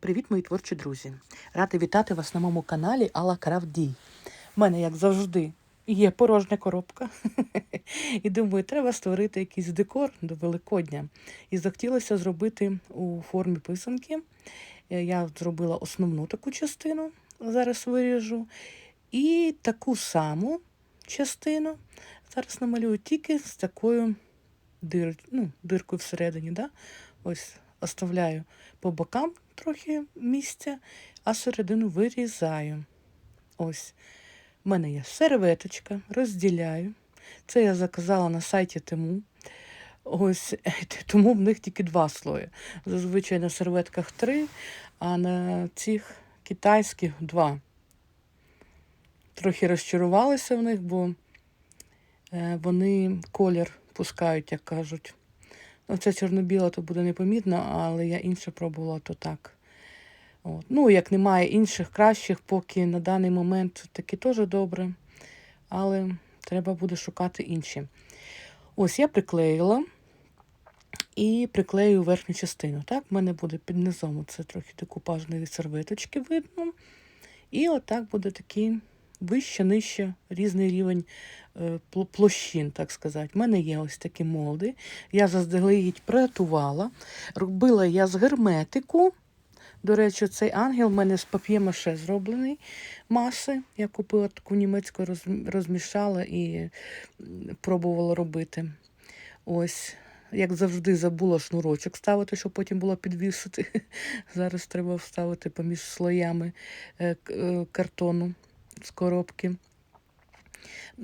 Привіт, мої творчі друзі! Рада вітати вас на моєму каналі Алла Кравдій. У мене, як завжди, є порожня коробка. І думаю, треба створити якийсь декор до Великодня. І захотілося зробити у формі писанки. Я зробила основну таку частину, зараз виріжу. І таку саму частину зараз намалюю тільки з такою дир, ну, диркою всередині. Да? Ось оставляю по бокам трохи місця, а середину вирізаю. Ось. У мене є серветочка, розділяю. Це я заказала на сайті Тему. Ось тому в них тільки два слої. Зазвичай на серветках три, а на цих китайських два. Трохи розчарувалася в них, бо е, вони колір пускають, як кажуть. Ну, це чорно-біла, то буде непомітно, але я інше пробувала, то так. От. Ну, як немає інших кращих, поки на даний момент таки теж добре. Але треба буде шукати інші. Ось я приклеїла і приклею верхню частину. Так, в мене буде під низом це трохи декупажної серветочки видно. І отак буде такий вище, нижче, різний рівень е, площин, так сказати. У мене є ось такі молди. Я заздалегідь приготувала. Робила я з герметику. До речі, цей ангел в мене з пап'є-маше зроблений маси. Я купила таку німецьку, розмішала і пробувала робити. Ось, як завжди, забула шнурочок ставити, щоб потім було підвісити. Зараз треба вставити поміж слоями е, е, картону з коробки.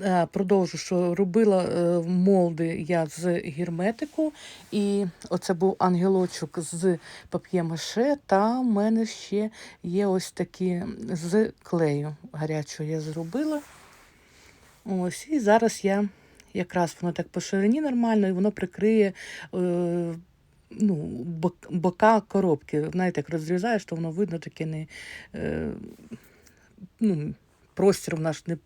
Е, Продовжу, що робила е, молди я з герметику, і оце був ангелочок з пап'є-маше, та в мене ще є ось такі з клею гарячого я зробила. Ось, і зараз я якраз воно так по ширині нормально, і воно прикриє е, ну, бок- бока коробки. Знаєте, як розрізаєш, то воно видно таке не. Е, ну, простір в наш не,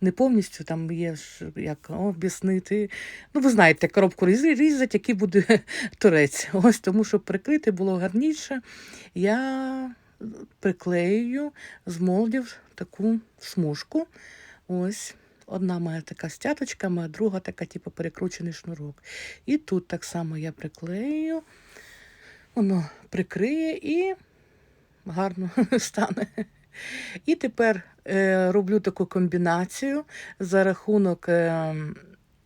не повністю, там є ж як об'яснити. Ну, ви знаєте, коробку різать, який буде торець. Ось тому, щоб прикрити було гарніше, я приклею з молдів таку смужку. Ось. Одна моя така стяточка, моя друга така, типу, перекручений шнурок. І тут так само я приклею, воно прикриє і гарно стане. І тепер е, роблю таку комбінацію за рахунок е,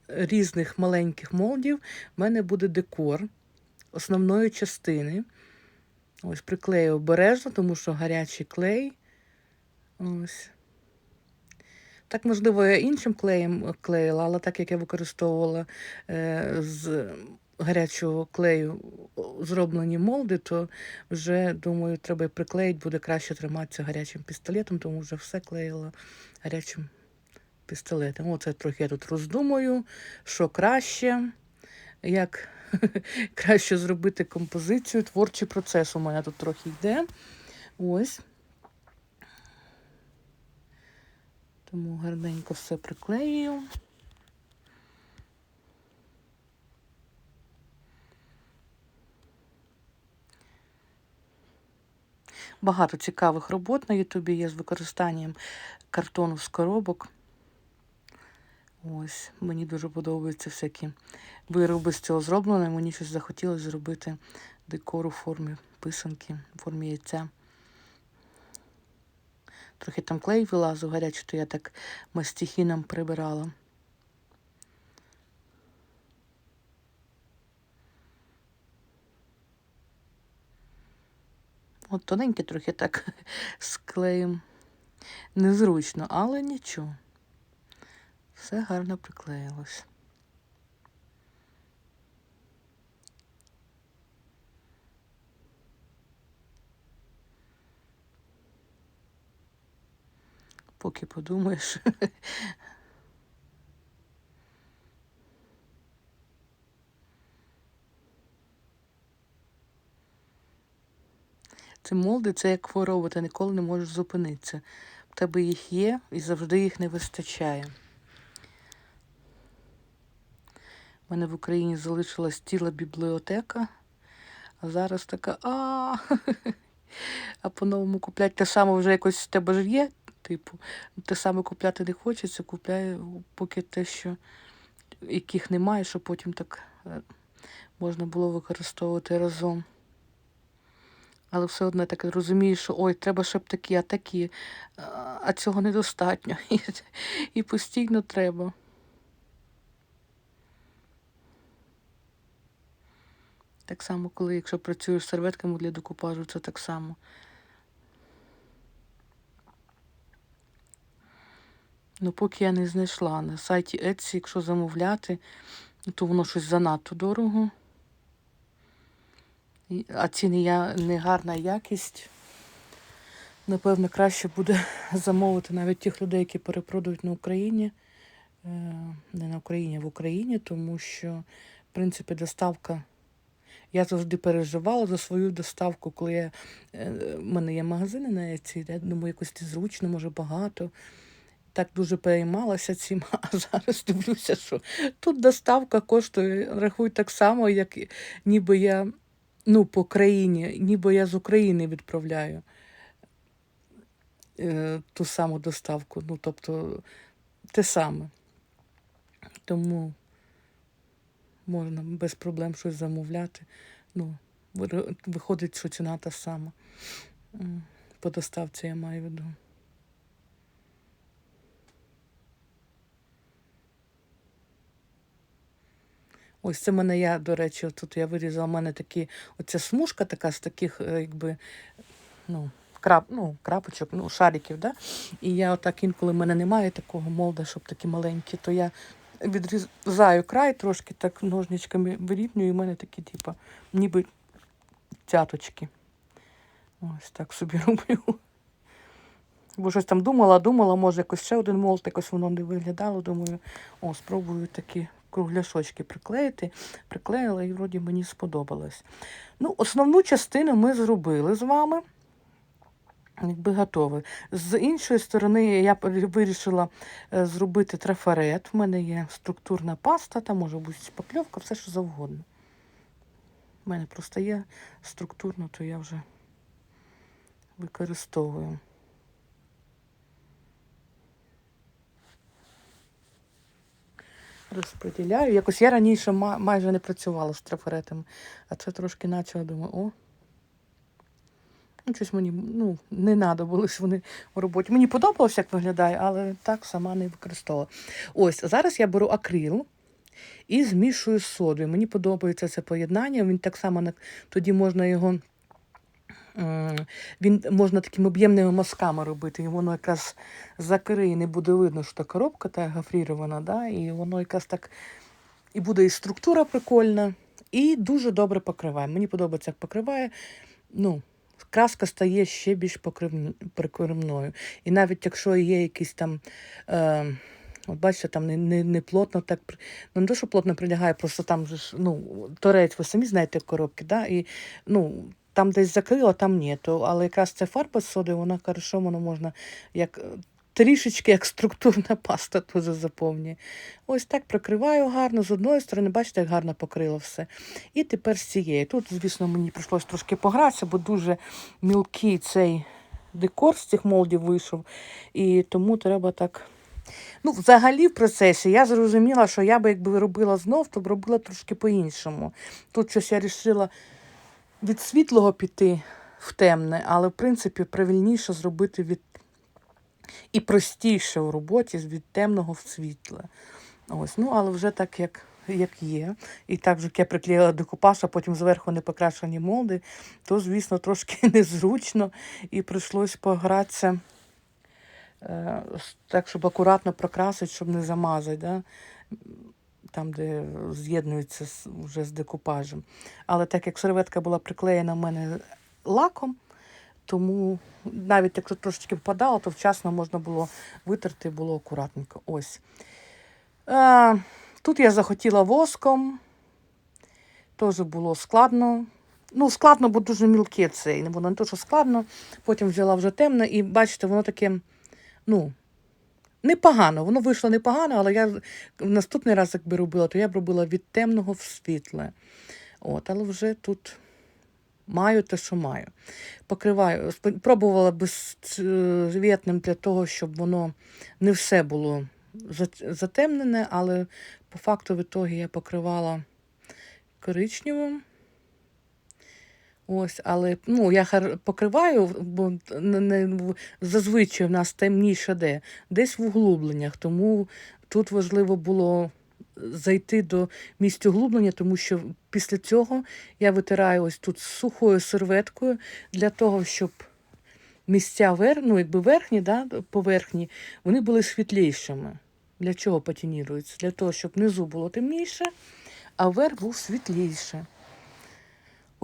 різних маленьких молдів. У мене буде декор основної частини. Ось приклею обережно, тому що гарячий клей. Ось. Так, можливо, я іншим клеєм клеїла, але так як я використовувала е, з гарячого клею зроблені молди, то вже, думаю, треба приклеїти, буде краще триматися гарячим пістолетом, тому вже все клеїла гарячим пістолетом. Оце трохи я тут роздумую, що краще, як краще зробити композицію. Творчий процес у мене тут трохи йде. Ось. Тому гарненько все приклею. Багато цікавих робот на Ютубі є з використанням картону з коробок. Ось, мені дуже подобаються всякі вироби з цього зроблені. Мені щось захотілося зробити декор у формі писанки, у формі яйця. Трохи там клей вилазив гарячий, то я так мастихіном прибирала. От тоненьке трохи так з клеєм. Незручно, але нічого. Все гарно приклеїлось. Поки подумаєш. Це молди, це як хвороба, ти ніколи не можеш зупинитися. В тебе їх є і завжди їх не вистачає. У мене в Україні залишилась ціла бібліотека, а зараз така а а по-новому купляти те саме вже якось в тебе ж є, типу, те саме купляти не хочеться, купляю поки те, що яких немає, щоб потім так е, можна було використовувати разом. Але все одно так розумієш, що ой, треба, щоб такі, а такі, а- цього недостатньо. І, і постійно треба. Так само, коли якщо працюєш з серветками для декупажу, це так само. Ну, поки я не знайшла на сайті Etsy, якщо замовляти, то воно щось занадто дорого. А ціни я не гарна якість. Напевно, краще буде замовити навіть тих людей, які перепродають на Україні. Е, Не на Україні, а в Україні, тому що, в принципі, доставка. Я завжди переживала за свою доставку, коли я, е, в мене є магазини на Etsy, я думаю, якось незручно, може багато. Так дуже переймалася цим, а зараз дивлюся, що тут доставка коштує, рахуй так само, як ніби я ну, по країні, ніби я з України відправляю е, ту саму доставку. Ну, тобто те саме. Тому можна без проблем щось замовляти. Ну, виходить, що ціна та сама. По доставці я маю в виду. Ось це мене я, до речі, тут я вирізала, в мене такі, оця смужка така з таких, е, якби, ну, крап, ну, крапочок, ну, шариків, да? І я отак інколи в мене немає такого молда, щоб такі маленькі, то я відрізаю край трошки, так ножничками вирівнюю, і в мене такі, типа, ніби цяточки. Ось так собі роблю. Бо щось там думала, думала, може якось ще один молд, якось воно не виглядало. Думаю, о, спробую такі кругляшочки приклеїти. Приклеїла і вроді мені сподобалось. Ну, основну частину ми зробили з вами. Якби готові. З іншої сторони, я вирішила е, зробити трафарет. У мене є структурна паста, там може бути шпакльовка, все що завгодно. У мене просто є структурно, то я вже використовую. Розподіляю. Якось я раніше майже не працювала з трафаретами, а це трошки почала, думаю, о. Ну, щось мені ну, не було вони в роботі. Мені подобалося, як виглядає, але так сама не використовувала. Ось, зараз я беру акрил і змішую з содою. Мені подобається це поєднання. Він так само тоді можна його. Він можна такими об'ємними мазками робити, і воно якраз закриє, не буде видно, що та коробка та гофрірована, да? і воно якраз так і буде і структура прикольна, і дуже добре покриває. Мені подобається, як покриває. Ну, краска стає ще більш прикривною. І навіть якщо є якісь там. Е, От бачите, там не, не, не плотно так, ну не то, що плотно прилягає, просто там ж, ну, торець, ви самі знаєте коробки, да? і ну, там десь закрило, там ні. То, але якраз ця фарба з соди, вона хорошо, воно можна як е, трішечки як структурна паста теж заповнює. Ось так прикриваю гарно з одної сторони, бачите, як гарно покрило все. І тепер з цієї. Тут, звісно, мені прийшлось трошки погратися, бо дуже мілкий цей декор з цих молдів вийшов. І тому треба так. Ну, взагалі, в процесі я зрозуміла, що я би якби робила знов, то б робила трошки по-іншому. Тут щось я вирішила від світлого піти в темне, але в принципі правильніше зробити від і простіше у роботі від темного в світле. Ось, ну, але вже так, як, як є. І так як я приклеїла декупаж, а потім зверху не покрашені молди, то, звісно, трошки незручно і прийшлось погратися е, так, щоб акуратно прокрасити, щоб не замазати. Да? Там, де з'єднується вже з декупажем. Але так як серветка була приклеєна в мене лаком, тому навіть якщо трошечки впадало, то вчасно можна було витерти, було акуратненько. Ось. А, тут я захотіла воском. Теж було складно. Ну, складно, бо дуже мілке це. Воно не то, що складно. Потім взяла вже темне, і бачите, воно таке, ну, непогано. Воно вийшло непогано, але я наступний раз, якби робила, то я б робила від темного в світле. От, але вже тут Маю те, що маю. Покриваю. Пробувала безцвітним для того, щоб воно не все було затемнене, але по факту в ітогі я покривала коричневим. Ось, але ну, я покриваю, бо не, не, зазвичай в нас темніше де, десь в углубленнях. Тому тут важливо було зайти до місця углублення, тому що після цього я витираю ось тут сухою серветкою для того, щоб місця вер, ну, якби верхні, да, поверхні, вони були світлішими. Для чого патініруються? Для того, щоб внизу було темніше, а верх був світліше.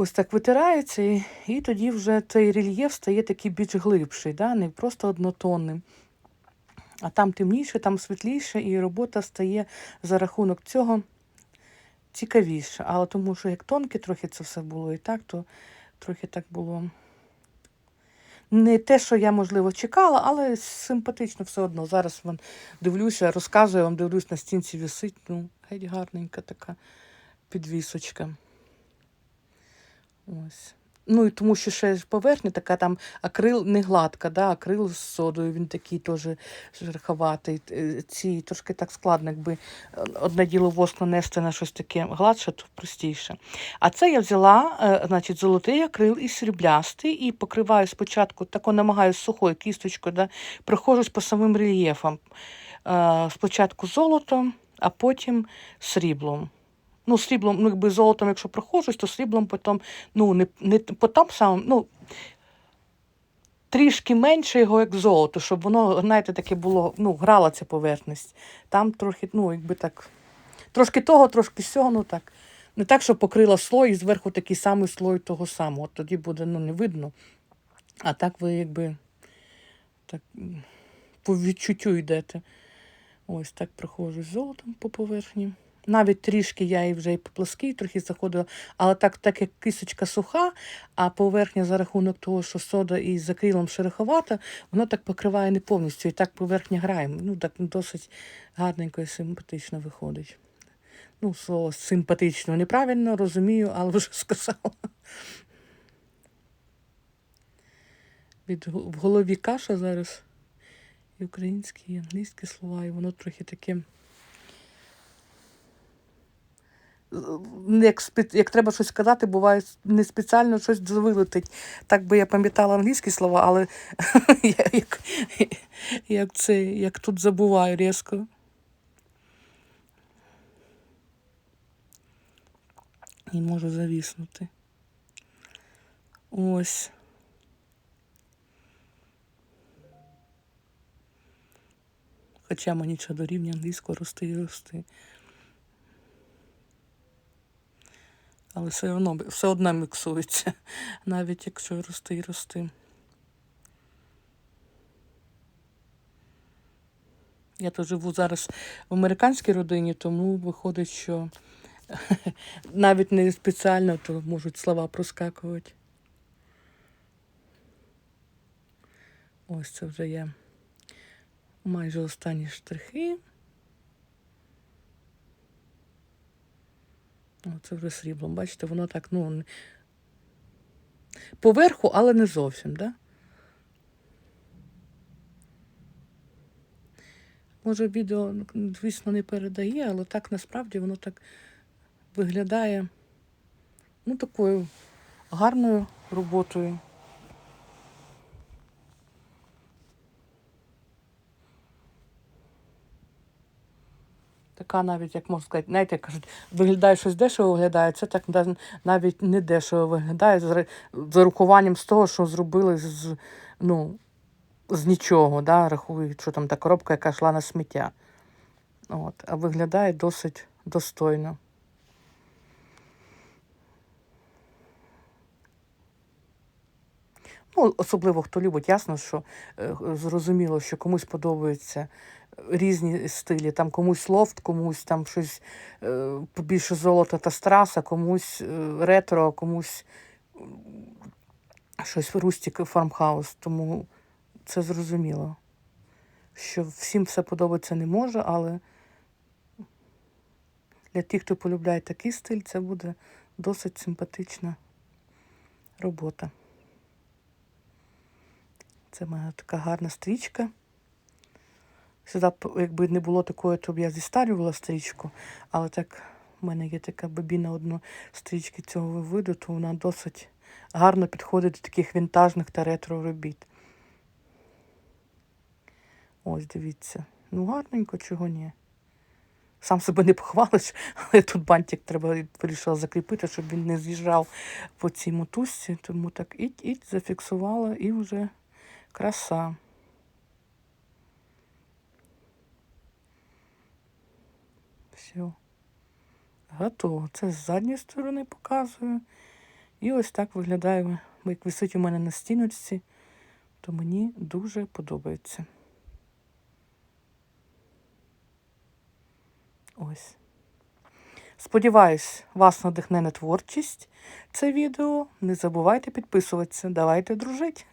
Ось так витирається, і, і тоді вже цей рельєф стає такий більш глибший, да? не просто однотонним. А там темніше, там світліше, і робота стає за рахунок цього цікавіше. Але тому що як тонке трохи це все було і так, то трохи так було. Не те, що я, можливо, чекала, але симпатично все одно. Зараз вам дивлюся, розказую вам, дивлюсь, на стінці висить. Ну, геть гарненька така підвісочка. Ось. Ну і тому що ще поверхня така там акрил не гладка, да, акрил з содою, він такий теж шероховатий. Е, Ці трошки так складно, якби е, одне діло воск нанести на щось таке гладше, то простіше. А це я взяла, е, значить, золотий акрил і сріблястий, і покриваю спочатку, тако намагаюся сухою кісточкою, да, проходжусь по самим рельєфам. Спочатку золотом, а потім сріблом. Ну, сріблом, ну, якби золотом, якщо проходжусь, то сріблом потім, ну, не, не по тому самому, ну, трішки менше його, як золото, щоб воно, знаєте, таке було, ну, грала ця поверхність. Там трохи, ну, якби так, трошки того, трошки сього, ну так. Не так, що покрила слой і зверху такий самий слой того самого. От тоді буде ну, не видно. А так ви якби так, по відчуттю йдете. Ось так проходжу з золотом по поверхні. Навіть трішки я і вже і по плоскій трохи заходила, але так, так як кисочка суха, а поверхня за рахунок того, що сода із закрилом шероховата, вона так покриває не повністю. І так поверхня грає. Ну, так досить гарненько і симпатично виходить. Ну, слово симпатично неправильно, розумію, але вже сказала. Від, в голові каша зараз. І українські, і англійські слова, і воно трохи таке. Як, як треба щось сказати, буває не спеціально щось вилетить. Так би я пам'ятала англійські слова, але як, як, це, як тут забуваю різко. І можу завіснути. Ось. Хоча мені ще до рівня англійського рости і рости. Але все одно все одно міксується, навіть якщо рости і рости. Я то живу зараз в американській родині, тому виходить, що навіть не спеціально то можуть слова проскакувати. Ось це вже є майже останні штрихи. О, це вже сріблом. Бачите, воно так, ну, поверху, але не зовсім, да? Може, відео, звісно, не передає, але так насправді воно так виглядає ну, такою гарною роботою. Така навіть, як можна сказати, знаєте, як кажуть, виглядає щось дешево виглядає, це так навіть не дешево виглядає з ре- з урахуванням з того, що зробили з, ну, з нічого, да, рахують, що там та коробка, яка йшла на сміття. От, а виглядає досить достойно. Ну, особливо хто любить, ясно, що е, зрозуміло, що комусь подобаються різні стилі. Там комусь лофт, комусь там щось е, побільше золота та страса, комусь е, ретро, комусь щось рустік фармхаус. Тому це зрозуміло, що всім все подобається не може, але для тих, хто полюбляє такий стиль, це буде досить симпатична робота. Це в мене така гарна стрічка. Сюди, якби не було такої, то б я зістарювала стрічку, але так в мене є така бобіна одну стрічки цього виду, то вона досить гарно підходить до таких вінтажних та ретро робіт. Ось, дивіться. Ну, гарненько, чого ні. Сам себе не похвалиш, але тут бантик треба вирішила закріпити, щоб він не з'їжджав по цій мотузці. Тому так іть-іть, зафіксувала і вже краса. Все. Готово. Це з задньої сторони показую. І ось так виглядає, як висить у мене на стіночці, то мені дуже подобається. Ось. Сподіваюсь, вас надихне на творчість це відео. Не забувайте підписуватися. Давайте дружити.